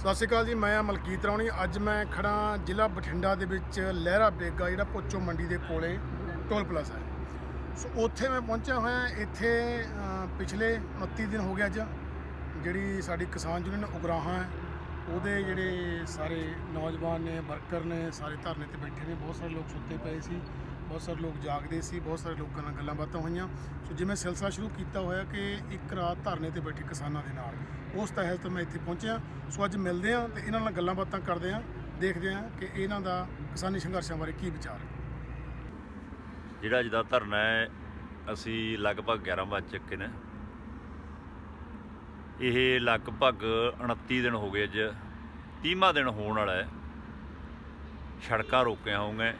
ਸਤਿ ਸ਼੍ਰੀ ਅਕਾਲ ਜੀ, ਮੈਂ ਆ ਮਲਕੀਤ ਰਾਉਣੀ ਅੱਜ ਮੈਂ ਖੜਾ ਜ਼ਿਲ੍ਹਾ ਬਠਿੰਡਾ ਦੇ ਵਿੱਚ ਲਹਿਰਾ ਬੇਗਾ, ਜਿਹੜਾ ਪੋਚੋ ਮੰਡੀ ਦੇ ਕੋਲੇ, ਟੋਲ ਪਲਾਜ਼ਾ ਹੈ। ਸੋ ਉੱਥੇ ਮੈਂ ਪਹੁੰਚਿਆ ਹੋਇਆ, ਇੱਥੇ ਪਿਛਲੇ 29 ਦਿਨ ਹੋ ਗਏ ਅੱਜ, ਜਿਹੜੀ ਸਾਡੀ ਕਿਸਾਨ ਯੂਨੀਅਨ ਉਗਰਾਹਾਂ ਹੈ, ਉਹਦੇ ਜਿਹੜੇ ਸਾਰੇ ਨੌਜਵਾਨ ਨੇ, ਵਰਕਰ ਨੇ, ਸਾਰੇ ਧਰਨੇ ਤੇ ਬੈਠੇ ਨੇ, ਬਹੁਤ ਸਾਰੇ ਲੋਕ ਸੁੱਤੇ ਪਏ ਸੀ। ਬਹੁਤ ਸਾਰੇ ਲੋਕ ਜਾਗਦੇ ਸੀ, ਬਹੁਤ ਸਾਰੇ ਲੋਕਾਂ ਨਾਲ ਗੱਲਾਂ ਬਾਤਾਂ ਹੋਈਆਂ। ਸੋ ਜਿਵੇਂ ਸਿਲਸਿਲਾ ਸ਼ੁਰੂ ਕੀਤਾ ਹੋਇਆ ਕਿ ਇੱਕ ਰਾਤ ਧਰਨੇ ਤੇ ਬੈਠੇ ਕਿਸਾਨਾਂ ਦੇ ਨਾਲ। ਉਸ ਤਹਿਤ ਮੈਂ ਇੱਥੇ ਪਹੁੰਚਿਆ। ਸੋ ਅੱਜ ਮਿਲਦੇ ਹਾਂ ਤੇ ਇਹਨਾਂ ਨਾਲ ਗੱਲਾਂ ਬਾਤਾਂ ਕਰਦੇ ਹਾਂ, ਦੇਖਦੇ ਹਾਂ ਕਿ ਇਹਨਾਂ ਦਾ ਕਿਸਾਨੀ ਸੰਘਰਸ਼ਾਂ ਬਾਰੇ ਕੀ ਵਿਚਾਰ ਹੈ। ਜਿਹੜਾ ਅੱਜ ਦਾ ਧਰਨਾ ਹੈ, ਅਸੀਂ ਲਗਭਗ 11 ਵਜੇ ਚੱਕੇ ਨੇ। ਇਹ ਲਗਭਗ 29 ਦਿਨ ਹੋ ਗਏ ਅੱਜ। 30ਵਾਂ ਦਿਨ ਹੋਣ ਵਾਲਾ ਹੈ। ਸੜਕਾਂ ਰੋਕਿਆ ਹੋਊਗਾ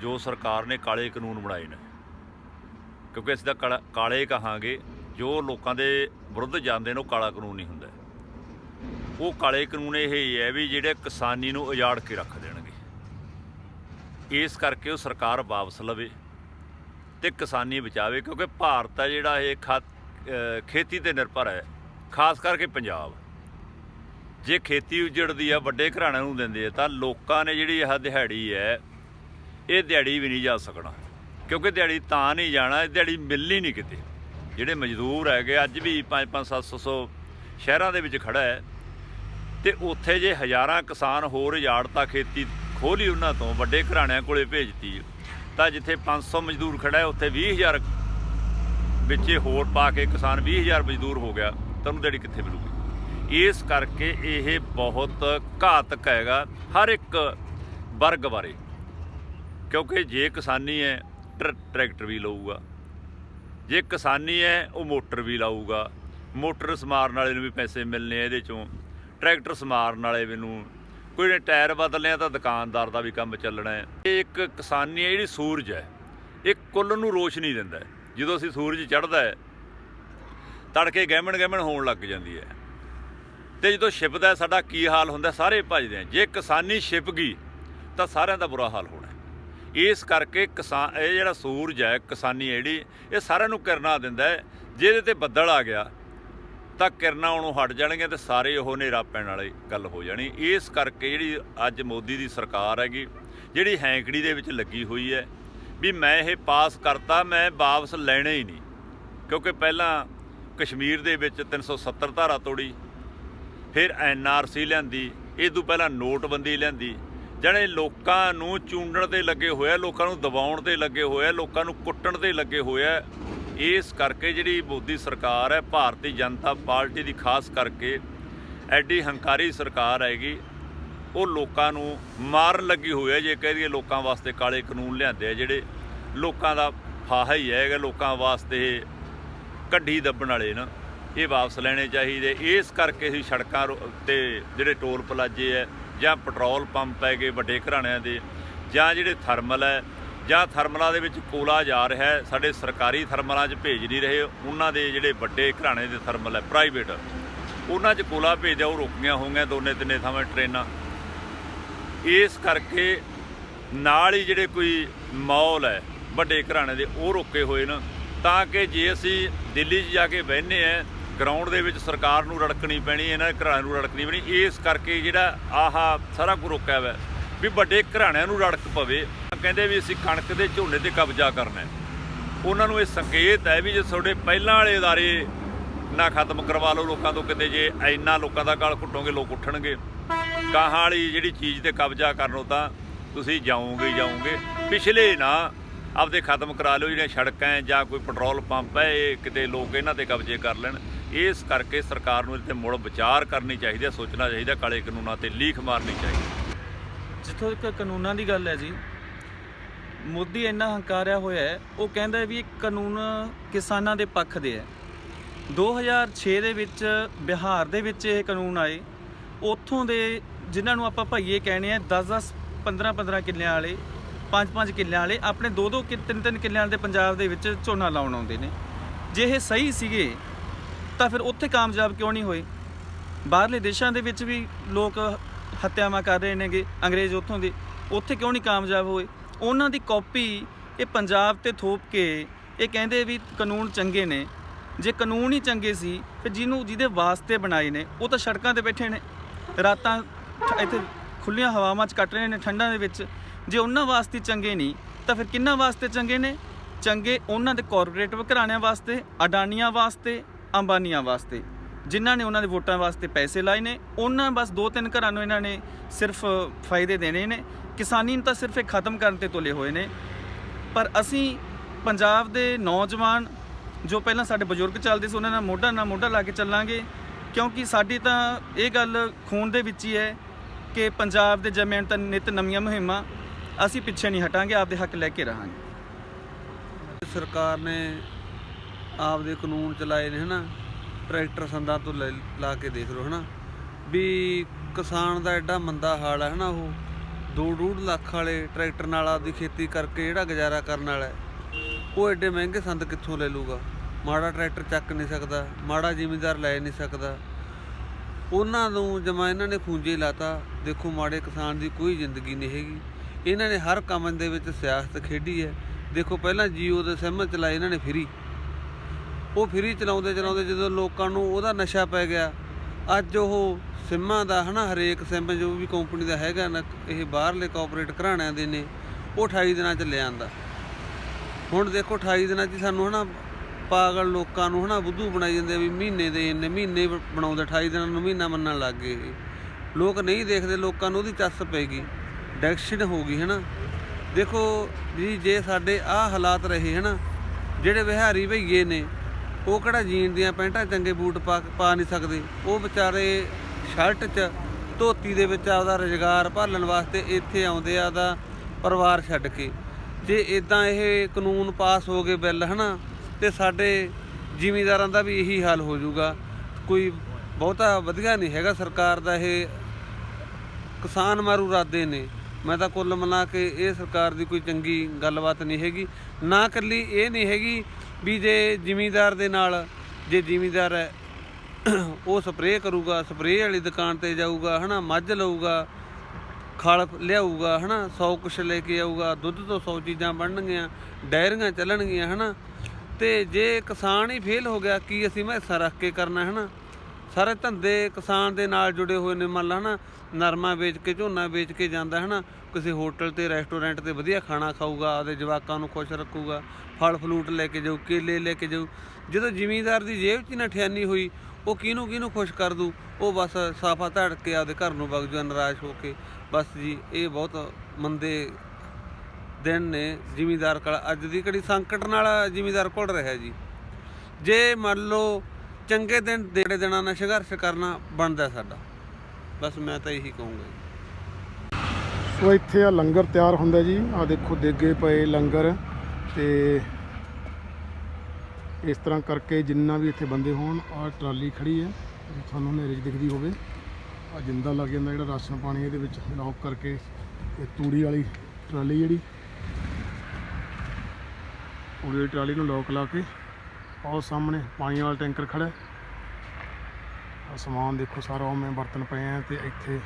ਜੋ ਸਰਕਾਰ ਨੇ ਕਾਲੇ ਕਾਨੂੰਨ ਬਣਾਏ ਨੇ। ਕਿਉਂਕਿ ਅਸੀਂ ਤਾਂ ਕਾਲਾ- ਕਾਲੇ ਕਹਾਂਗੇ, ਜੋ ਲੋਕਾਂ ਦੇ ਵਿਰੁੱਧ ਜਾਂਦੇ ਨੇ, ਉਹ ਕਾਲਾ ਕਾਨੂੰਨ ਨਹੀਂ ਹੁੰਦਾ। ਉਹ ਕਾਲੇ ਕਾਨੂੰਨ ਇਹ ਹੀ ਹੈ ਵੀ ਜਿਹੜੇ ਕਿਸਾਨੀ ਨੂੰ ਉਜਾੜ ਕੇ ਰੱਖ ਦੇਣਗੇ। ਇਸ ਕਰਕੇ ਉਹ ਸਰਕਾਰ ਵਾਪਸ ਲਵੇ ਤੇ ਕਿਸਾਨੀ ਬਚਾਵੇ, ਕਿਉਂਕਿ ਭਾਰਤ ਹੈ ਜਿਹੜਾ ਇਹ ਖਾ- ਖੇਤੀ ਤੇ ਨਿਰਭਰ ਹੈ, ਖਾਸ ਕਰਕੇ ਪੰਜਾਬ। ਜੇ ਖੇਤੀ ਉਜੜਦੀ ਆ, ਵੱਡੇ ਘਰਾਣਿਆਂ ਨੂੰ ਦਿੰਦੇ ਆ, ਤਾਂ ਲੋਕਾਂ ਨੇ ਜਿਹੜੀ ਇਹ ਦਿਹਾੜੀ ਹੈ ਇਹ ਦਿਹਾੜੀ ਵੀ ਨਹੀਂ ਜਾ ਸਕਣਾ, ਕਿਉਂਕਿ ਦਿਹਾੜੀ ਤਾਂ ਨਹੀਂ ਜਾਣਾ, ਇਹ ਦਿਹਾੜੀ ਮਿਲਣੀ ਨਹੀਂ ਕਿਤੇ। ਜਿਹੜੇ ਮਜ਼ਦੂਰ ਹੈਗੇ, ਅੱਜ ਵੀ 5-5 700 ਸ਼ਹਿਰਾਂ ਦੇ ਵਿੱਚ ਖੜਾ ਹੈ, ਤੇ ਉੱਥੇ ਜੇ ਹਜ਼ਾਰਾਂ ਕਿਸਾਨ ਹੋਰ ਯਾੜਤਾ ਖੇਤੀ ਖੋਲੀ ਉਹਨਾਂ ਤੋਂ, ਵੱਡੇ ਘਰਾਣਿਆਂ ਕੋਲੇ ਭੇਜਤੀ। ਤਾਂ ਜਿੱਥੇ 500 ਮਜ਼ਦੂਰ ਖੜਾ ਹੈ, ਉੱਥੇ 20000 ਵਿੱਚ ਹੋਰ ਪਾ ਕੇ ਕਿਸਾਨ 20000 ਮਜ਼ਦੂਰ ਹੋ ਗਿਆ, ਤਾਂ ਉਹਨੂੰ ਦਿਹਾੜੀ ਕਿੱਥੇ ਮਿਲੂਗੀ? ਇਸ ਕਰਕੇ ਇਹ ਬਹੁਤ ਘਾਤਕ ਹੈਗਾ, ਹਰ ਇੱਕ ਵਰਗ ਬਾਰੇ। ਕਿਉਂਕਿ ਜੇ ਕਿਸਾਨੀ ਹੈ, ਟਰ- ਟਰੈਕਟਰ ਵੀ ਲਊਗਾ। ਜੇ ਕਿਸਾਨੀ ਹੈ, ਉਹ ਮੋਟਰ ਵੀ ਲਾਊਗਾ। ਮੋਟਰ ਸਮਾਰਨ ਵਾਲੇ ਨੂੰ ਵੀ ਪੈਸੇ ਮਿਲਨੇ ਆ ਇਹਦੇ ਚੋਂ। ਟਰੈਕਟਰ ਸਮਾਰਨ ਵਾਲੇ ਵੀ ਨੂੰ ਕੋਈ ਨੇ ਟਾਇਰ ਬਦਲਨੇ ਆ ਤਾਂ ਦੁਕਾਨਦਾਰ ਦਾ ਵੀ ਕੰਮ ਚੱਲਣਾ ਹੈ। ਇਹ ਇੱਕ ਕਿਸਾਨੀ ਹੈ, ਜਿਹੜੀ ਸੂਰਜ ਹੈ। ਇਹ ਕੁੱਲ ਨੂੰ ਰੋਸ਼ਨੀ ਦਿੰਦਾ ਹੈ। ਜਦੋਂ ਅਸੀਂ ਸੂਰਜ ਚੜ੍ਹਦਾ ਹੈ, ਤੜਕੇ ਗਹਿਮਣ ਗਹਿਮਣ ਹੋਣ ਲੱਗ ਜਾਂਦੀ ਹੈ। ਤੇ ਜਦੋਂ ਛਿਪਦਾ ਸਾਡਾ ਕੀ ਹਾਲ ਹੁੰਦਾ? ਸਾਰੇ ਭੱਜਦੇ ਆ। ਜੇ ਕਿਸਾਨੀ ਛਿਪ ਗਈ, ਤਾਂ ਸਾਰਿਆਂ ਦਾ ਬੁਰਾ ਹਾਲ ਹੋਣਾ। ਇਸ ਕਰਕੇ ਕਿਸਾਨ ਇਹ ਜਿਹੜਾ ਸੂਰਜ ਹੈ, ਕਿਸਾਨੀ ਹੈ ਜਿਹੜੀ, ਇਹ ਸਾਰਿਆਂ ਨੂੰ ਕਿਰਨਾ ਦਿੰਦਾ ਹੈ। ਜਿਹਦੇ ਤੇ ਬੱਦਲ ਆ ਗਿਆ, ਤਾਂ ਕਿਰਨਾਂ ਉਹਨੂੰ ਹਟ ਜਾਣਗੀਆਂ ਤੇ ਸਾਰੇ ਉਹ ਹਨੇਰਾ ਪੈਣ ਵਾਲੀ ਗੱਲ ਹੋ ਜਾਣੀ। ਇਸ ਕਰਕੇ ਜਿਹੜੀ ਅੱਜ ਮੋਦੀ ਦੀ ਸਰਕਾਰ ਹੈਗੀ, ਜਿਹੜੀ ਹੈਂਕੜੀ ਦੇ ਵਿੱਚ ਲੱਗੀ ਹੋਈ ਹੈ, ਵੀ ਮੈਂ ਇਹ ਪਾਸ ਕਰਤਾ, ਮੈਂ ਵਾਪਸ ਲੈਣੇ ਹੀ ਨਹੀਂ। ਕਿਉਂਕਿ ਪਹਿਲਾਂ ਕਸ਼ਮੀਰ ਦੇ ਵਿੱਚ 370 ਧਾਰਾ ਤੋੜੀ, ਫਿਰ ਐਨਆਰਸੀ ਲਿਆਂਦੀ, ਇਹ ਤੋਂ ਪਹਿਲਾਂ ਨੋਟਬੰਦੀ ਲਿਆਂਦੀ ਜਿਹੜੇ ਲੋਕਾਂ ਨੂੰ ਚੂੰਡਣ ਤੇ ਲੱਗੇ ਹੋਏ ਲੋਕਾਂ ਨੂੰ ਦਬਾਉਣ ਤੇ ਲੱਗੇ ਹੋਏ ਆ ਲੋਕਾਂ ਨੂੰ ਕੁੱਟਣ ਤੇ ਲੱਗੇ ਹੋਏ ਆ ਇਸ ਕਰਕੇ ਜਿਹੜੀ ਮੋਦੀ ਸਰਕਾਰ ਹੈ, ਭਾਰਤੀ ਜਨਤਾ ਪਾਰਟੀ ਦੀ ਖਾਸ ਕਰਕੇ ਐਡੀ ਹੰਕਾਰੀ ਸਰਕਾਰ ਹੈਗੀ, ਉਹ ਲੋਕਾਂ ਨੂੰ ਮਾਰਨ ਲੱਗੀ ਹੋਈ ਹੈ, ਜੇ ਕਹਿ ਦਈਏ ਲੋਕਾਂ ਵਾਸਤੇ ਕਾਲੇ ਕਾਨੂੰਨ ਲਿਆਂਦੇ ਆ, ਜਿਹੜੇ ਲੋਕਾਂ ਦਾ ਫਾਹਾ ਹੀ ਹੈਗਾ, ਲੋਕਾਂ ਵਾਸਤੇ ਕੱਢੀ ਦੱਬਣ ਵਾਲੇ ਨਾ, ਇਹ ਵਾਪਸ ਲੈਣੇ ਚਾਹੀਦੇ, ਇਸ ਕਰਕੇ ਹੀ ਸੜਕਾਂ ਰੋ- ਤੇ ਜਿਹੜੇ ਟੋਲ ਪਲਾਜੇ ਹੈ ਜਾਂ ਪੈਟਰੋਲ ਪੰਪ ਹੈਗੇ ਵੱਡੇ ਘਰਾਣਿਆਂ ਦੇ, ਜਾਂ ਜਿਹੜੇ ਥਰਮਲ ਹੈ, ਜਾਂ ਥਰਮਲਾਂ ਦੇ ਵਿੱਚ ਕੋਲਾ ਜਾ ਰਿਹਾ ਹੈ, ਸਾਡੇ ਸਰਕਾਰੀ ਥਰਮਲਾਂ 'ਚ ਭੇਜ ਨਹੀਂ ਰਹੇ, ਉਹਨਾਂ ਦੇ ਜਿਹੜੇ ਵੱਡੇ ਘਰਾਣੇ ਦੇ ਥਰਮਲ ਹੈ ਪ੍ਰਾਈਵੇਟ ਉਹਨਾਂ 'ਚ ਕੋਲਾ ਭੇਜਦੇ ਉਹ ਰੁਕੀਆਂ ਹੋਈਆਂ ਦੋਨੇ ਤਿੰਨੇ ਥਾਵਾਂ ਟ੍ਰੇਨਾਂ। ਇਸ ਕਰਕੇ ਨਾਲ ਹੀ ਜਿਹੜੇ ਕੋਈ ਮੌਲ ਹੈ, ਵੱਡੇ ਘਰਾਣੇ ਦੇ, ਉਹ ਰੁਕੇ ਹੋਏ ਨੇ। ਤਾਂ ਕਿ ਜੇ ਅਸੀਂ ਦਿੱਲੀ 'ਚ ਜਾ ਕੇ ਬਹਿੰਦੇ ਆ ਗਰਾਊਂਡ ਦੇ ਵਿੱਚ ਸਰਕਾਰ ਨੂੰ ਰੜਕਣੀ ਪੈਣੀ ਇਹਨਾਂ ਦੇ ਘਰਾਣਿਆਂ ਨੂੰ ਰੜਕਣੀ ਪੈਣੀ ਇਸ ਕਰਕੇ ਜਿਹੜਾ ਆਹਾ ਸਾਰਾ ਕੁਝ ਰੋਕਿਆ ਹੋਇਆ ਵੀ ਵੱਡੇ ਘਰਾਣਿਆਂ ਨੂੰ ਰੜਕ ਪਵੇ ਕਹਿੰਦੇ ਵੀ ਅਸੀਂ ਕਣਕ ਦੇ ਝੋਨੇ ਤੇ ਕਬਜ਼ਾ ਕਰਨਾ ਹੈ ਉਹਨਾਂ ਨੂੰ ਇਹ ਸੰਕੇਤ ਹੈ ਵੀ ਜੇ ਤੁਹਾਡੇ ਪਹਿਲਾਂ ਵਾਲੇ ادارے ਨਾ ਖਤਮ ਕਰਵਾ ਲਓ ਲੋਕਾਂ ਤੋਂ ਕਿਤੇ ਜੇ ਇੰਨਾ ਲੋਕਾਂ ਦਾ ਗਲ ਘੁੱਟੋਗੇ ਲੋਕ ਉੱਠਣਗੇ ਗਾਹਾਂ ਵਾਲੀ ਜਿਹੜੀ ਚੀਜ਼ ਤੇ ਕਬਜ਼ਾ ਕਰਨੋਂ ਤਾਂ ਤੁਸੀਂ ਜਾਓਗੇ ਹੀ ਜਾਓਗੇ ਪਿਛਲੇ ਨਾ ਆਪਦੇ ਖਤਮ ਕਰਾ ਲਿਓ ਜਿਹੜੀਆਂ ਸੜਕਾਂ ਹੈ ਜਾਂ ਕੋਈ ਪੈਟਰੋਲ ਪੰਪ ਹੈ ਇਹ ਕਿਤੇ ਲੋਕ ਇਹਨਾਂ ਤੇ ਕਬਜ਼ੇ ਕਰ ਲੈਣ ਇਸ ਕਰਕੇ ਸਰਕਾਰ ਨੂੰ ਇਹਦੇ ਤੇ ਮੁੜ ਵਿਚਾਰ ਕਰਨੀ ਚਾਹੀਦੀ ਹੈ, ਸੋਚਣਾ ਚਾਹੀਦਾ ਕਾਲੇ ਕਾਨੂੰਨਾਂ ਤੇ ਲੀਖ ਮਾਰਨੀ ਚਾਹੀਦੀ ਜਿੱਥੋਂ ਇੱਕ ਕਾਨੂੰਨਾਂ ਦੀ ਗੱਲ ਹੈ ਜੀ, ਮੋਦੀ ਇੰਨਾ ਹੰਕਾਰਿਆ ਹੋਇਆ ਹੈ, ਉਹ ਕਹਿੰਦਾ ਹੈ ਵੀ ਇਹ ਕਾਨੂੰਨ ਕਿਸਾਨਾਂ ਦੇ ਪੱਖ ਦੇ ਹੈ। 2006 ਦੇ ਵਿੱਚ ਬਿਹਾਰ ਦੇ ਵਿੱਚ ਇਹ ਕਾਨੂੰਨ ਆਏ, ਉੱਥੋਂ ਦੇ ਜਿਨ੍ਹਾਂ ਨੂੰ ਆਪਾਂ ਭਈਏ ਕਹਿੰਦੇ ਆ 10-10 15-15 ਕਿੱਲਿਆਂ ਵਾਲੇ 5-5 ਕਿੱਲਿਆਂ ਵਾਲੇ, ਆਪਣੇ 2-2 3-3 ਕਿੱਲਿਆਂ ਦੇ ਪੰਜਾਬ ਦੇ ਵਿੱਚ ਝੋਨਾ ਲਾਉਣ ਆਉਂਦੇ ਨੇ। ਜੇ ਇਹ ਸਹੀ ਸੀਗੇ ਤਾਂ ਫਿਰ ਉੱਥੇ ਕਾਮਯਾਬ ਕਿਉਂ ਨਹੀਂ ਹੋਏ? ਬਾਹਰਲੇ ਦੇਸ਼ਾਂ ਦੇ ਵਿੱਚ ਵੀ ਲੋਕ ਹੱਤਿਆਵਾਂ ਕਰ ਰਹੇ ਨੇਗੇ, ਅੰਗਰੇਜ਼ ਉੱਥੋਂ ਦੇ। ਉੱਥੇ ਕਿਉਂ ਨਹੀਂ ਕਾਮਯਾਬ ਹੋਏ? ਉਹਨਾਂ ਦੀ ਕਾਪੀ ਇਹ ਪੰਜਾਬ ਤੇ ਥੋਪ ਕੇ ਇਹ ਕਹਿੰਦੇ ਵੀ ਕਾਨੂੰਨ ਚੰਗੇ ਨੇ। ਜੇ ਕਾਨੂੰਨ ਹੀ ਚੰਗੇ ਸੀ, ਫਿਰ ਜਿਹਨੂੰ ਜਿਹਦੇ ਵਾਸਤੇ ਬਣਾਏ ਨੇ, ਉਹ ਤਾਂ ਸੜਕਾਂ ਤੇ ਬੈਠੇ ਨੇ। ਰਾਤਾਂ ਇੱਥੇ ਖੁੱਲੀਆਂ ਹਵਾਵਾਂ 'ਚ ਕੱਟ ਰਹੇ ਨੇ ਠੰਡਾਂ ਦੇ ਵਿੱਚ। ਜੇ ਉਹਨਾਂ ਵਾਸਤੇ ਚੰਗੇ ਨਹੀਂ, ਤਾਂ ਫਿਰ ਕਿੰਨਾਂ ਵਾਸਤੇ ਚੰਗੇ ਨੇ? ਚੰਗੇ ਉਹਨਾਂ ਦੇ ਕਾਰਪੋਰੇਟ ਘਰਾਣਿਆਂ ਵਾਸਤੇ, ਅਡਾਨੀਆਂ ਵਾਸਤੇ ਅੰਬਾਨੀਆਂ ਵਾਸਤੇ। ਜਿਨ੍ਹਾਂ ਨੇ ਉਹਨਾਂ ਦੇ ਵੋਟਾਂ ਵਾਸਤੇ ਪੈਸੇ ਲਾਏ ਨੇ, ਉਹਨਾਂ ਬਸ ਦੋ ਤਿੰਨ ਘਰਾਂ ਨੂੰ ਇਹਨਾਂ ਨੇ ਸਿਰਫ ਫਾਇਦੇ ਦੇਣੇ ਨੇ। ਕਿਸਾਨੀ ਨੂੰ ਤਾਂ ਸਿਰਫ ਇਹ ਖਤਮ ਕਰਨ ਤੇ ਤੁਲੇ ਹੋਏ ਨੇ। ਪਰ ਅਸੀਂ ਪੰਜਾਬ ਦੇ ਨੌਜਵਾਨ, ਜੋ ਪਹਿਲਾਂ ਸਾਡੇ ਬਜ਼ੁਰਗ ਚੱਲਦੇ ਸੀ, ਉਹਨਾਂ ਨਾਲ ਮੋਢਾ ਨਾਲ ਮੋਢਾ ਲਾ ਕੇ ਚੱਲਾਂਗੇ। ਕਿਉਂਕਿ ਸਾਡੀ ਤਾਂ ਇਹ ਗੱਲ ਖੂਨ ਦੇ ਵਿੱਚ ਹੀ ਹੈ ਕਿ ਪੰਜਾਬ ਦੇ ਜਮੀਨ ਤਾਂ ਨਿਤ ਨਵੀਆਂ ਮੁਹਿੰਮਾਂ ਅਸੀਂ ਪਿੱਛੇ ਨਹੀਂ ਹਟਾਂਗੇ, ਆਪਦੇ ਹੱਕ ਲੈ ਕੇ ਰਹਾਂਗੇ। ਸਰਕਾਰ ਨੇ ਆਪਦੇ ਕਾਨੂੰਨ ਚਲਾਏ ਨੇ, ਹਨਾ? ਟਰੈਕਟਰ ਸੰਦਾਂ ਤੋਂ ਲੈ- ਲਾ ਕੇ ਦੇਖ ਲਓ, ਹਨਾ? ਵੀ ਕਿਸਾਨ ਦਾ ਐਡਾ ਮੰਦਾ ਹਾਲ ਹੈ ਹਨਾ, ਉਹ? 2.5 ਲੱਖ ਵਾਲੇ ਟਰੈਕਟਰ ਨਾਲ ਆਪਦੀ ਖੇਤੀ ਕਰਕੇ ਜਿਹੜਾ ਗੁਜ਼ਾਰਾ ਕਰਨ ਵਾਲਾ ਉਹ ਐਡੇ ਮਹਿੰਗੇ ਸੰਦ ਕਿੱਥੋਂ ਲੈ ਲੂਗਾ ਮਾੜਾ ਟਰੈਕਟਰ ਚੱਕ ਨਹੀਂ ਸਕਦਾ, ਮਾੜਾ ਜ਼ਿਮੀਂਦਾਰ ਲੈ ਨਹੀਂ ਸਕਦਾ। ਉਹਨਾਂ ਨੂੰ ਜਮਾ ਇਹਨਾਂ ਨੇ ਖੂੰਜੇ ਲਾਤਾ, ਦੇਖੋ ਮਾੜੇ ਕਿਸਾਨ ਦੀ ਕੋਈ ਜ਼ਿੰਦਗੀ ਨਹੀਂ ਹੈਗੀ। ਇਹਨਾਂ ਨੇ ਹਰ ਕੰਮ ਦੇ ਵਿੱਚ ਸਿਆਸਤ ਖੇਡੀ ਹੈ। ਦੇਖੋ ਪਹਿਲਾਂ ਜੀਓ ਦੇ ਸਿਮ ਚਲਾਏ, ਇਹਨਾਂ ਨੇ ਫਰੀ। ਉਹ ਫਰੀ ਚਲਾਉਂਦੇ ਚਲਾਉਂਦੇ ਜਦੋਂ ਲੋਕਾਂ ਨੂੰ ਉਹਦਾ ਨਸ਼ਾ ਪੈ ਗਿਆ, ਅੱਜ ਉਹ ਸਿੰਮਾਂ ਦਾ ਹਨਾ, ਹਰੇਕ ਸਿੰਮ ਜੋ ਵੀ ਕੰਪਨੀ ਦਾ ਹੈਗਾ ਨਾ, ਇਹ ਬਾਹਰਲੇ ਕਾਰਪੋਰੇਟ ਘਰਾਣਿਆਂ ਦੇ ਨੇ, ਉਹ 28 ਦਿਨਾਂ ਚ ਲੈ ਆਂਦਾ। ਹੁਣ ਦੇਖੋ 28 ਦਿਨਾਂ 'ਚ ਹੀ ਸਾਨੂੰ ਹਨਾ, ਪਾਗਲ ਲੋਕਾਂ ਨੂੰ ਹਨਾ, ਬੁੱਧੂ ਬਣਾਈ ਜਾਂਦੇ ਵੀ ਮਹੀਨੇ ਦੇ ਇੰਨੇ, ਮਹੀਨੇ ਬਣਾਉਂਦੇ 28 ਦਿਨਾਂ ਨੂੰ ਮਹੀਨਾ ਮੰਨਣ ਲੱਗ ਗਏ ਇਹ। ਲੋਕ ਨਹੀਂ ਦੇਖਦੇ, ਲੋਕਾਂ ਨੂੰ ਉਹਦੀ ਚੱਸ ਪੈਗੀ ਡੈਕਸ਼ਨ ਹੋ ਗਈ ਹਨਾ। ਦੇਖੋ ਜੀ, ਜੇ ਸਾਡੇ ਆਹ ਹਾਲਾਤ ਰਹੇ ਹਨਾ, ਜਿਹੜੇ ਵਿਹਾਰੀ ਭਈਏ ਨੇ ਉਹ ਕਿਹੜਾ ਜੀਨ ਦੀਆਂ ਪੈਂਟਾਂ ਚੰਗੇ ਬੂਟ ਪਾ ਪਾ ਨਹੀਂ ਸਕਦੇ? ਉਹ ਵਿਚਾਰੇ ਸ਼ਰਟ 'ਚ ਧੋਤੀ ਦੇ ਵਿੱਚ ਆਪਦਾ ਰੁਜ਼ਗਾਰ ਭਾਲਣ ਵਾਸਤੇ ਇੱਥੇ ਆਉਂਦੇ ਆ ਦਾ ਪਰਿਵਾਰ ਛੱਡ ਕੇ। ਜੇ ਇਦਾਂ ਇਹ ਕਾਨੂੰਨ ਪਾਸ ਹੋ ਗਏ ਬਿੱਲ, ਹਨਾ, ਤੇ ਸਾਡੇ ਜ਼ਿਮੀਂਦਾਰਾਂ ਦਾ ਵੀ ਇਹੀ ਹਾਲ ਹੋ ਜਾਊਗਾ। ਕੋਈ ਬਹੁਤਾ ਵਧੀਆ ਨਹੀਂ ਹੈਗਾ ਸਰਕਾਰ ਦਾ ਇਹ। ਕਿਸਾਨ ਮਾਰੂ ਰਾਦੇ ਨੇ। ਮੈਂ ਤਾਂ ਕੁੱਲ ਮਿਲਾ ਕੇ ਇਹ ਸਰਕਾਰ ਦੀ ਕੋਈ ਚੰਗੀ ਗੱਲਬਾਤ ਨਹੀਂ ਹੈਗੀ। ਨਾ ਕੱਲੀ ਇਹ ਨਹੀਂ ਹੈਗੀ ਵੀ ਜੇ ਜ਼ਿਮੀਂਦਾਰ ਦੇ ਨਾਲ, ਜੇ ਜ਼ਿਮੀਂਦਾਰ ਹੈ, ਉਹ ਸਪਰੇਅ ਕਰੂਗਾ, ਸਪਰੇਅ ਵਾਲੀ ਦੁਕਾਨ ਤੇ ਜਾਊਗਾ, ਹਨਾ, ਮੱਝ ਲਊਗਾ, ਖਲ ਲਿਆਊਗਾ, ਹਨਾ 100 ਕੁਛ ਲੈ ਕੇ ਆਊਗਾ, ਦੁੱਧ ਤੋਂ 100 ਚੀਜ਼ਾਂ ਬਣਨਗੀਆਂ, ਡਾਇਰੀਆਂ ਚੱਲਣਗੀਆਂ, ਹਨਾ, ਤੇ ਜੇ ਕਿਸਾਨ ਹੀ ਫੇਲ ਹੋ ਗਿਆ, ਕੀ ਅਸੀਂ ਮੈਸਾਂ ਰੱਖ ਕੇ ਕਰਨਾ, ਹਨਾ? ਸਾਰੇ ਧੰਦੇ ਕਿਸਾਨ ਦੇ ਨਾਲ ਜੁੜੇ ਹੋਏ ਨੇ, ਮੰਨ ਲਾ ਹਨਾ, ਨਰਮਾ ਵੇਚ ਕੇ, ਝੋਨਾ ਵੇਚ ਕੇ ਜਾਂਦਾ ਹਨਾ, ਕਿਸੇ ਹੋਟਲ ਤੇ ਰੈਸਟੋਰੈਂਟ ਤੇ ਵਧੀਆ ਖਾਣਾ ਖਾਊਗਾ, ਆਪਦੇ ਜਵਾਕਾਂ ਨੂੰ ਖੁਸ਼ ਰੱਖੂਗਾ, ਫਲ ਫਲੂਟ ਲੈ ਕੇ ਜਾਊ, ਕੇਲੇ ਲੈ ਕੇ ਜਾਊ, ਜਦੋਂ ਜ਼ਿਮੀਂਦਾਰ ਦੀ ਜੇਬ 'ਚ ਹੀ ਨਾ ਠਿਆਨੀ ਹੋਈ, ਉਹ ਕਿਹਨੂੰ ਕਿਹਨੂੰ ਖੁਸ਼ ਕਰ ਦੂ, ਉਹ ਬਸ ਸਾਫਾ ਧੜ ਕੇ ਆਪਦੇ ਘਰ ਨੂੰ ਵਗ ਜੂ ਨਾਰਾਜ਼ ਹੋ ਕੇ, ਬਸ ਜੀ, ਇਹ ਬਹੁਤ ਮੰਦੇ ਦਿਨ ਨੇ ਜ਼ਿਮੀਂਦਾਰ ਕੋਲ, ਅੱਜ ਦੀ ਘੜੀ ਸੰਕਟ ਨਾਲ ਜ਼ਿਮੀਂਦਾਰ ਕੋਲ ਰਿਹਾ ਜੀ। ਜੇ ਮੰਨ ਲਓ ਚੰਗੇ ਦਿਨ ਦੇੜੇ ਦਿਨਾਂ ਨਾਲ ਸੰਘਰਸ਼ ਕਰਨਾ ਬਣਦਾ ਸਾਡਾ। ਬਸ ਮੈਂ ਤਾਂ ਇਹੀ ਕਹੂੰਗਾ ਸੋ ਇੱਥੇ ਆ ਲੰਗਰ ਤਿਆਰ ਹੁੰਦਾ ਜੀ। ਆ ਦੇਖੋ, ਦੇਗੇ ਪਏ ਲੰਗਰ। ਤੇ ਇਸ ਤਰ੍ਹਾਂ ਕਰਕੇ ਜਿੰਨਾ ਵੀ ਇੱਥੇ ਬੰਦੇ ਹੋਣ, ਆ ਟਰਾਲੀ ਖੜੀ ਹੈ। ਜੇ ਤੁਹਾਨੂੰ ਹਨੇਰੇ 'ਚ ਦਿਖਦੀ ਹੋਵੇ, ਆ ਜਿੰਦਾ ਲੱਗ ਜਾਂਦਾ ਜਿਹੜਾ ਰਾਸ਼ਨ ਪਾਣੀ ਇਹਦੇ ਵਿੱਚ ਲੌਕ ਕਰਕੇ, ਇਹ ਤੂੜੀ ਵਾਲੀ ਟਰਾਲੀ ਜਿਹੜੀ, ਤੂੜੀ ਟਰਾਲੀ ਨੂੰ ਲੌਕ ਲਾ ਕੇ ਉਹ ਸਾਹਮਣੇ, ਪਾਣੀ ਵਾਲਾ ਟੈਂਕਰ ਖੜਾ ਹੈ। ਸਮਾਨ ਦੇਖੋ ਸਾਰਾ, ਉਵੇਂ ਬਰਤਨ ਪਏ ਆ ਤੇ ਇੱਥੇ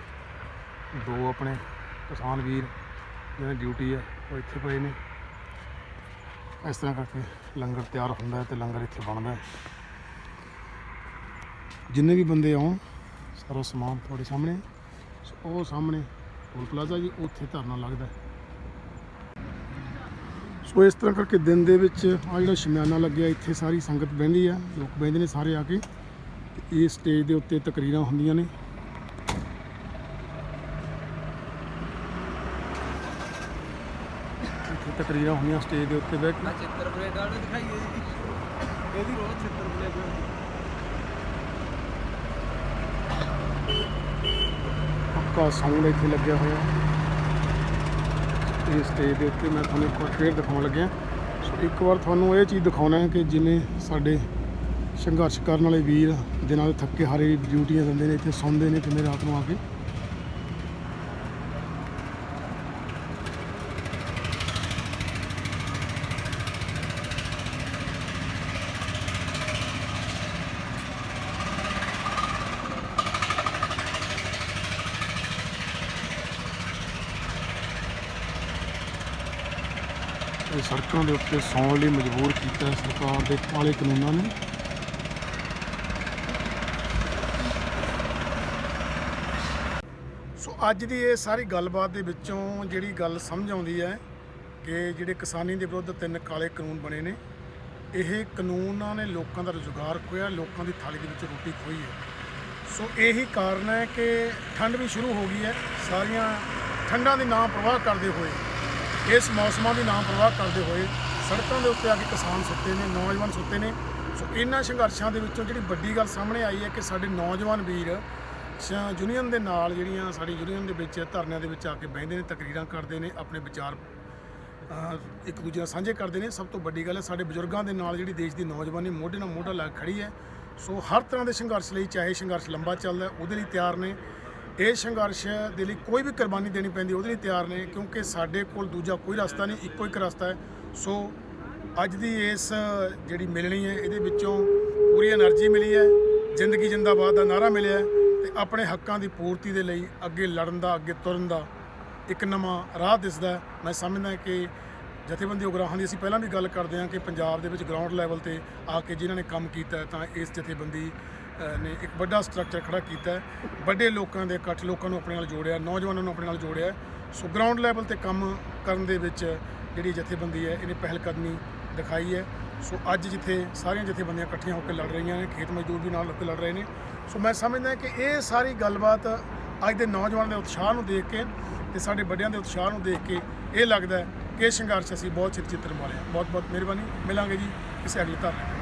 ਦੋ ਆਪਣੇ ਕਿਸਾਨ ਵੀਰ ਜਿਹਨਾਂ ਡਿਊਟੀ ਹੈ ਉਹ ਇੱਥੇ ਪਏ ਨੇ। ਇਸ ਤਰ੍ਹਾਂ ਕਰਕੇ ਲੰਗਰ ਤਿਆਰ ਹੁੰਦਾ ਹੈ ਤੇ ਲੰਗਰ ਇੱਥੇ ਬਣਦਾ ਜਿੰਨੇ ਵੀ ਬੰਦੇ ਆਉਣ, ਸਾਰਾ ਸਮਾਨ ਤੁਹਾਡੇ ਸਾਹਮਣੇ ਉਹ ਸਾਹਮਣੇ ਟੋਲ ਪਲਾਜ਼ਾ ਜੀ, ਉੱਥੇ ਧਰਨਾ ਲੱਗਦਾ ਸੋ ਇਸ ਤਰ੍ਹਾਂ ਕਰਕੇ ਦਿਨ ਦੇ ਵਿੱਚ ਆ ਜਿਹੜਾ ਸ਼ਮਿਆਨਾ ਲੱਗਿਆ ਇੱਥੇ ਸਾਰੀ ਸੰਗਤ ਬਹਿੰਦੀ ਆ ਲੋਕ ਬਹਿੰਦੇ ਨੇ ਸਾਰੇ ਆ ਕੇ। ਇਹ ਸਟੇਜ ਦੇ ਉੱਤੇ ਤਕਰੀਰਾਂ ਹੁੰਦੀਆਂ ਨੇ। ਇੱਥੇ ਤਕਰੀਰਾਂ ਹੁੰਦੀਆਂ ਸਟੇਜ ਦੇ ਉੱਤੇ ਬਹਿ ਕੇ। ਚਿੱਤਰ ਪਲੇਟ ਵਾਲੇ ਦਿਖਾਈਏ ਇਹਦੀ ਰੋਜ਼ ਚਿੱਤਰ ਪਲੇਟ ਪੱਕਾ ਸਾਊਂਡ ਇੱਥੇ ਲੱਗਿਆ ਹੋਇਆ। ਇਹ ਸਟੇਜ ਦੇ ਉੱਤੇ ਮੈਂ ਤੁਹਾਨੂੰ ਇੱਕ ਵਾਰ ਫੇਰ ਦਿਖਾਉਣ ਲੱਗਿਆ। ਸੋ ਇੱਕ ਵਾਰ ਤੁਹਾਨੂੰ ਇਹ ਚੀਜ਼ ਦਿਖਾਉਣਾ ਹੈ ਕਿ ਜਿਵੇਂ ਸਾਡੇ ਸੰਘਰਸ਼ ਕਰਨ ਵਾਲੇ ਵੀਰ ਦਿਨਾਂ ਦੇ ਥੱਕੇ ਹਾਰੇ ਡਿਊਟੀਆਂ ਦਿੰਦੇ ਨੇ, ਇੱਥੇ ਸੌਂਦੇ ਨੇ ਕਿਵੇਂ ਰਾਤ ਨੂੰ ਆ ਕੇ। ਸੜਕਾਂ ਦੇ ਉੱਤੇ ਸੌਣ ਲਈ ਮਜਬੂਰ ਕੀਤਾ ਸਰਕਾਰ ਦੇ ਕਾਲੇ ਕਾਨੂੰਨਾਂ ਨੇ। ਸੋ ਅੱਜ ਦੀ ਇਹ ਸਾਰੀ ਗੱਲਬਾਤ ਦੇ ਵਿੱਚੋਂ ਜਿਹੜੀ ਗੱਲ ਸਮਝ ਆਉਂਦੀ ਹੈ ਕਿ ਜਿਹੜੇ ਕਿਸਾਨੀ ਦੇ ਵਿਰੁੱਧ ਤਿੰਨ ਕਾਲੇ ਕਾਨੂੰਨ ਬਣੇ ਨੇ, ਇਹ ਕਾਨੂੰਨਾਂ ਨੇ ਲੋਕਾਂ ਦਾ ਰੁਜ਼ਗਾਰ ਖੋਇਆ ਲੋਕਾਂ ਦੀ ਥਾਲੀ ਦੇ ਵਿੱਚ ਰੋਟੀ ਖੋਈ ਹੈ। ਸੋ ਇਹੀ ਕਾਰਨ ਹੈ ਕਿ ਠੰਡ ਵੀ ਸ਼ੁਰੂ ਹੋ ਗਈ ਹੈ, ਸਾਰੀਆਂ ਠੰਡਾਂ ਦੀ ਨਾਂ ਪ੍ਰਵਾਹ ਕਰਦੇ ਹੋਏ ਇਸ ਮੌਸਮਾਂ ਦੀ ਨਾਂ ਪ੍ਰਵਾਹ ਕਰਦੇ ਹੋਏ ਸੜਕਾਂ ਦੇ ਉੱਤੇ ਆ ਕੇ ਕਿਸਾਨ ਸੁੱਤੇ ਨੇ, ਨੌਜਵਾਨ ਸੁੱਤੇ ਨੇ। ਸੋ ਇਹਨਾਂ ਸੰਘਰਸ਼ਾਂ ਦੇ ਵਿੱਚੋਂ ਜਿਹੜੀ ਵੱਡੀ ਗੱਲ ਸਾਹਮਣੇ ਆਈ ਹੈ ਕਿ ਸਾਡੇ ਨੌਜਵਾਨ ਵੀਰ ਸ- ਯੂਨੀਅਨ ਦੇ ਨਾਲ ਜਿਹੜੀਆਂ ਸਾਡੀ ਯੂਨੀਅਨ ਦੇ ਵਿੱਚ ਧਰਨਿਆਂ ਦੇ ਵਿੱਚ ਆ ਕੇ ਬਹਿੰਦੇ ਨੇ, ਤਕਰੀਰਾਂ ਕਰਦੇ ਨੇ, ਆਪਣੇ ਵਿਚਾਰ ਇੱਕ ਦੂਜੇ ਨਾਲ ਸਾਂਝੇ ਕਰਦੇ ਨੇ। ਸਭ ਤੋਂ ਵੱਡੀ ਗੱਲ ਹੈ ਸਾਡੇ ਬਜ਼ੁਰਗਾਂ ਦੇ ਨਾਲ ਜਿਹੜੀ ਦੇਸ਼ ਦੀ ਨੌਜਵਾਨੀ ਮੋਢੇ ਨਾਲ ਮੋਢਾ ਲਾ ਖੜੀ ਹੈ। ਸੋ ਹਰ ਤਰ੍ਹਾਂ ਦੇ ਸੰਘਰਸ਼ ਲਈ, ਚਾਹੇ ਸੰਘਰਸ਼ ਲੰਬਾ ਚੱਲਦਾ ਉਹਦੇ ਲਈ ਤਿਆਰ ਨੇ। ਇਹ ਸੰਘਰਸ਼ ਦੇ ਲਈ ਕੋਈ ਵੀ ਕੁਰਬਾਨੀ ਦੇਣੀ ਪੈਂਦੀ, ਉਹਦੇ ਲਈ ਤਿਆਰ ਨੇ, ਕਿਉਂਕਿ ਸਾਡੇ ਕੋਲ ਦੂਜਾ ਕੋਈ ਰਸਤਾ ਨਹੀਂ, ਇੱਕੋ ਇੱਕ ਰਸਤਾ ਹੈ। ਸੋ ਅੱਜ ਦੀ ਇਸ ਜਿਹੜੀ ਮਿਲਣੀ ਹੈ, ਇਹਦੇ ਵਿੱਚੋਂ ਪੂਰੀ એનર્ਜੀ ਮਿਲੀ ਹੈ, ਜ਼ਿੰਦਗੀ ਜਿੰਦਾਬਾਦ ਦਾ ਨਾਰਾ ਮਿਲਿਆ ਤੇ ਆਪਣੇ ਹੱਕਾਂ ਦੀ ਪੂਰਤੀ ਦੇ ਲਈ ਅੱਗੇ ਲੜਨ ਦਾ, ਅੱਗੇ ਤੁਰਨ ਦਾ ਇੱਕ ਨਵਾਂ ਰਾਹ ਦਿਸਦਾ ਮੈਂ ਸਮਝਦਾ ਕਿ ਜਥੇਬੰਦੀ ਉਗਰਾਹਾਂ ਦੀ ਅਸੀਂ ਪਹਿਲਾਂ ਵੀ ਗੱਲ ਕਰਦੇ ਹਾਂ ਕਿ ਪੰਜਾਬ ਦੇ ਵਿੱਚ ਗਰਾਊਂਡ ਲੈਵਲ ਤੇ ਆ ਕੇ ਜਿਨ੍ਹਾਂ ਨੇ ਕੰਮ ਕੀਤਾ ਤਾਂ ਇਸ ਜਥੇਬੰਦੀ ਨੇ ਇੱਕ ਵੱਡਾ ਸਟਰਕਚਰ ਖੜਾ ਕੀਤਾ ਹੈ। ਵੱਡੇ ਲੋਕਾਂ ਦੇ ਇਕੱਠ ਲੋਕਾਂ ਨੂੰ ਆਪਣੇ ਨਾਲ ਜੋੜਿਆ, ਨੌਜਵਾਨਾਂ ਨੂੰ ਆਪਣੇ ਨਾਲ ਜੋੜਿਆ। ਸੋ ਗਰਾਊਂਡ ਲੈਵਲ ਤੇ ਕੰਮ ਕਰਨ ਦੇ ਵਿੱਚ ਜਿਹੜੀ ਜਥੇਬੰਦੀ ਹੈ, ਇਹਨੇ ਪਹਿਲ ਕਦਮੀ ਦਿਖਾਈ ਹੈ। ਸੋ ਅੱਜ ਜਿੱਥੇ ਸਾਰੀਆਂ ਜਥੇਬੰਦੀਆਂ ਇਕੱਠੀਆਂ ਹੋ ਕੇ ਲੜ ਰਹੀਆਂ ਨੇ, ਖੇਤ ਮਜ਼ਦੂਰ ਵੀ ਨਾਲ ਹੋ ਕੇ ਲੜ ਰਹੇ ਨੇ। ਸੋ ਮੈਂ ਸਮਝਦਾ ਕਿ ਇਹ ਸਾਰੀ ਗੱਲਬਾਤ ਅੱਜ ਦੇ ਨੌਜਵਾਨਾਂ ਦੇ ਉਤਸ਼ਾਹ ਨੂੰ ਦੇਖ ਕੇ ਤੇ ਸਾਡੇ ਵੱਡਿਆਂ ਦੇ ਉਤਸ਼ਾਹ ਨੂੰ ਦੇਖ ਕੇ ਇਹ ਲੱਗਦਾ ਕਿ ਇਹ ਸੰਘਰਸ਼ ਅਸੀਂ ਬਹੁਤ ਚਿਰ ਚਿੱਤਰ ਵਾਲੇ ਹਾਂ ਬਹੁਤ ਬਹੁਤ ਮਿਹਰਬਾਨੀ। ਮਿਲਾਂਗੇ ਜੀ, ਕਿਸੇ ਅਗਲੇ ਧਰਨੇ